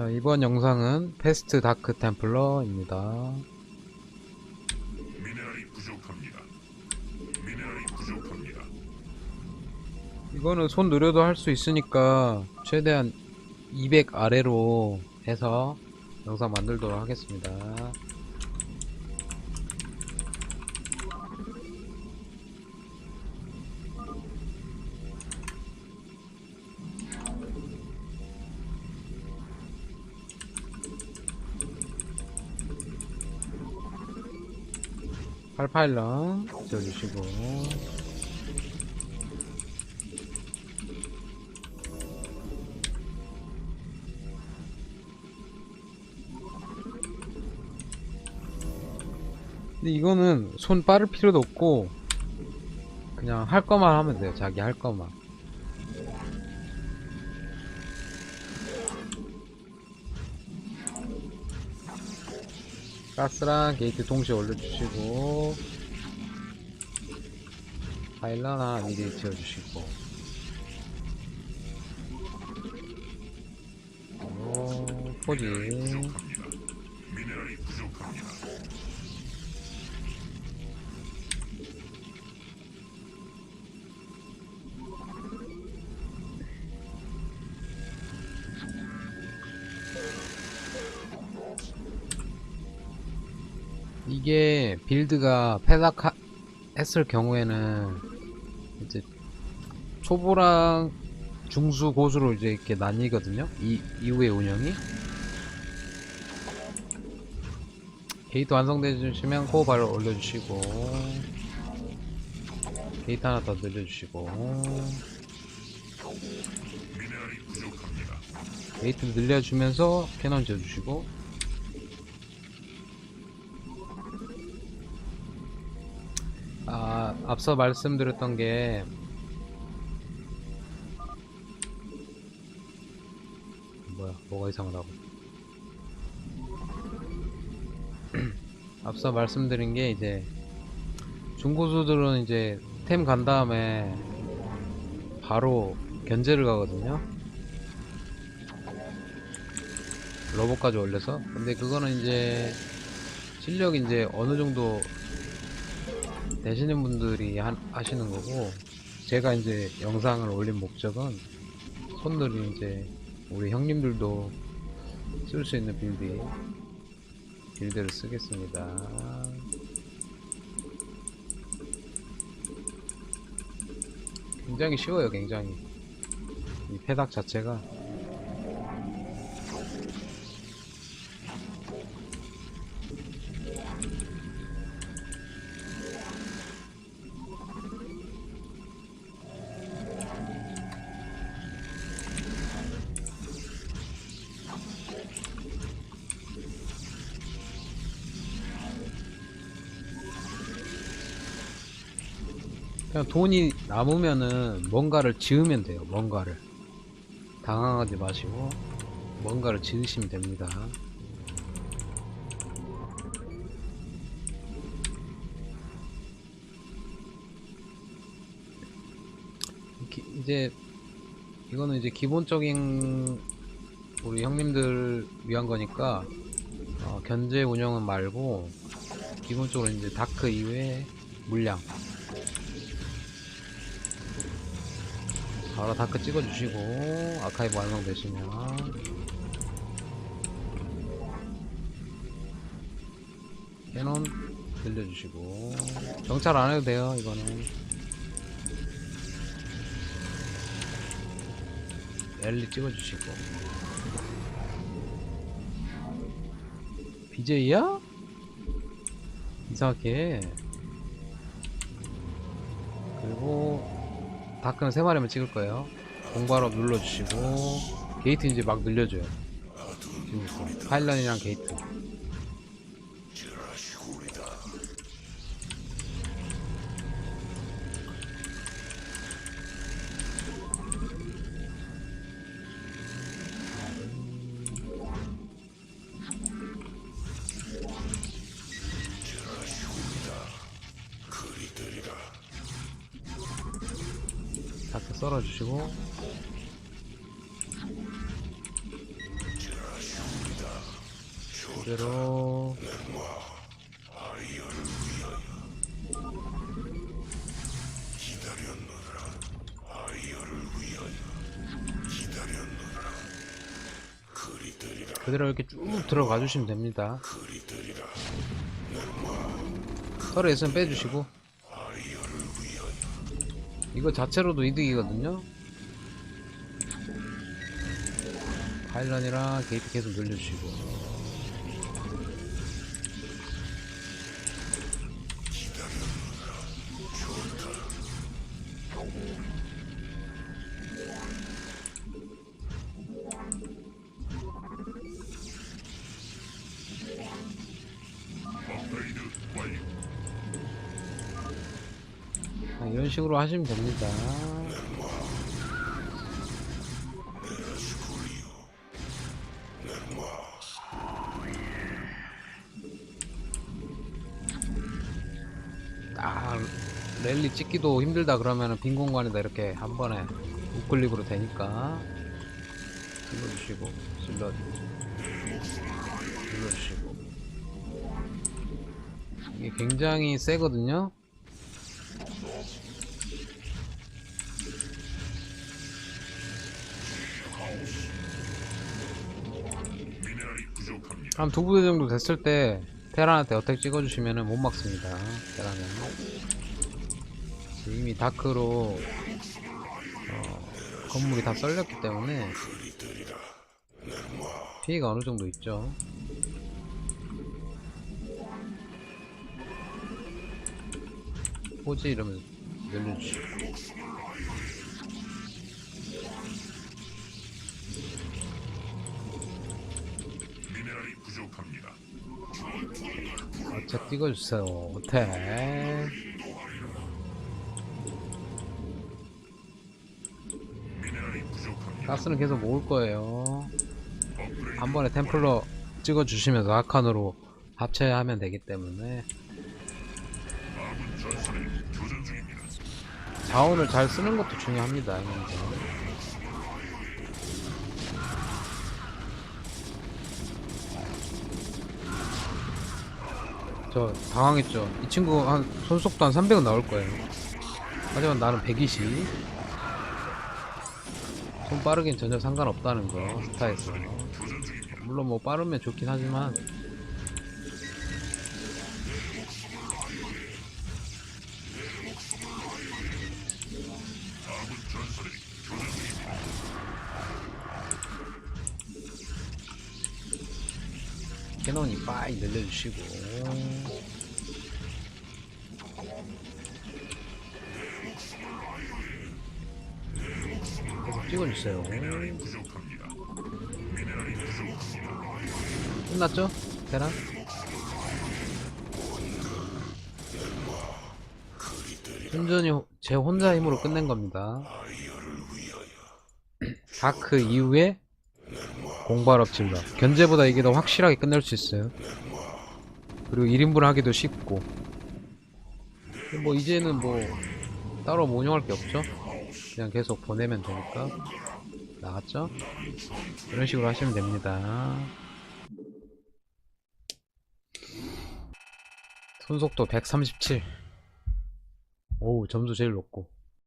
자, 이번 영상은 패스트 다크 템플러입니다. 미네랄이 부족합니다. 미네랄이 부족합니다. 이거는 손 느려도 할 수 있으니까 최대한 200 아래로 해서 영상 만들도록 하겠습니다. 팔파일런 지어주시고. 근데 이거는 손 빠를 필요도 없고 그냥 할 거만 하면 돼요. 자기 할 거만 가스랑 게이트 동시에 올려주시고 파일런 하나 미리 지어주시고. 포지 이게 빌드가 패닥 했을 경우에는 이제 초보랑 중수 고수로 이제 이렇게 나뉘거든요. 이 이후의 운영이 게이트 완성되시면 코어 바로 올려주시고 게이트 하나 더 늘려주시고. 게이트 늘려주면서 캐논 지어주시고 앞서 말씀드렸던 게 뭐야 뭐가 이상하다고. 앞서 말씀드린 게 이제 중고수들은 이제 템 간 다음에 바로 견제를 가거든요. 로봇까지 올려서. 근데 그거는 이제 실력이 이제 어느 정도 되시는 분들이 하, 하시는 거고 제가 이제 영상을 올린 목적은 손들이 이제 우리 형님들도 쓸 수 있는 빌드 빌드를 쓰겠습니다. 굉장히 쉬워요 굉장히. 이 페닥 자체가 그냥 돈이 남으면은 뭔가를 지으면 돼요. 뭔가를 당황하지 마시고 뭔가를 지으시면 됩니다. 기- 이제 이거는 이제 기본적인 우리 형님들 위한 거니까 어, 견제 운영은 말고 기본적으로 이제 다크 이외에 물량 바로 다크 찍어주시고 아카이브 완성되시면. 캐논 늘려주시고. 정찰 안 해도 돼요 이거는. 엘리 찍어주시고. BJ야? 이상하게 다크는 세 마리만 찍을 거예요. 공바로 눌러주시고 게이트 이제 막 늘려줘요. 파일런이랑 게이트. 다크 썰어주시고. 그대로. 그대로 이렇게 쭉 들어가 주시면 됩니다. 털에 있으면 빼주시고 이거 자체로도 이득이거든요. 파일런이랑 게이트 계속 늘려주시고 업그레이드 완료. 아, 이런 식으로 하시면 됩니다. 딱 랠리 찍기도 힘들다 그러면 빈 공간에다 이렇게 한 번에 우클릭으로 되니까 눌러주시고 슬러 눌러주시고 이게 굉장히 세거든요. 미네랄이 부족합니다. 한 두 부대 정도 됐을 때 테란한테 어택 찍어주시면은 못 막습니다. 테란은 이미 다크로 어, 건물이 다 썰렸기 때문에 피해가 어느 정도 있죠. 포지 이러면 늘려주시고 찍어주세요. 부족합니다. 가스는 계속 모을 거예요. 한 번에 템플러 찍어주시면서 아칸으로 합체하면 되기 때문에. 자원을 잘 쓰는 것도 중요합니다. 이런 저 당황했죠. 이 친구 한 손속도 한 300은 나올 거예요. 하지만 나는 120. 손 빠르긴 전혀 상관없다는 거 스타에서. 물론 뭐 빠르면 좋긴 하지만. 캐논이 빠이 늘려주시고 찍어주세요. 끝났죠? 계란? 순전히 호- 제 혼자 힘으로 끝낸 겁니다 다크 이후에 공발업 질러 견제보다 이게 더 확실하게 끝낼 수 있어요 그리고 1인분 하기도 쉽고. 뭐 이제는 뭐 따로 모뇽할 게 없죠? 그냥 계속 보내면 되니까. 나갔죠? 이런 식으로 하시면 됩니다. 손속도 137 오우 점수 제일 높고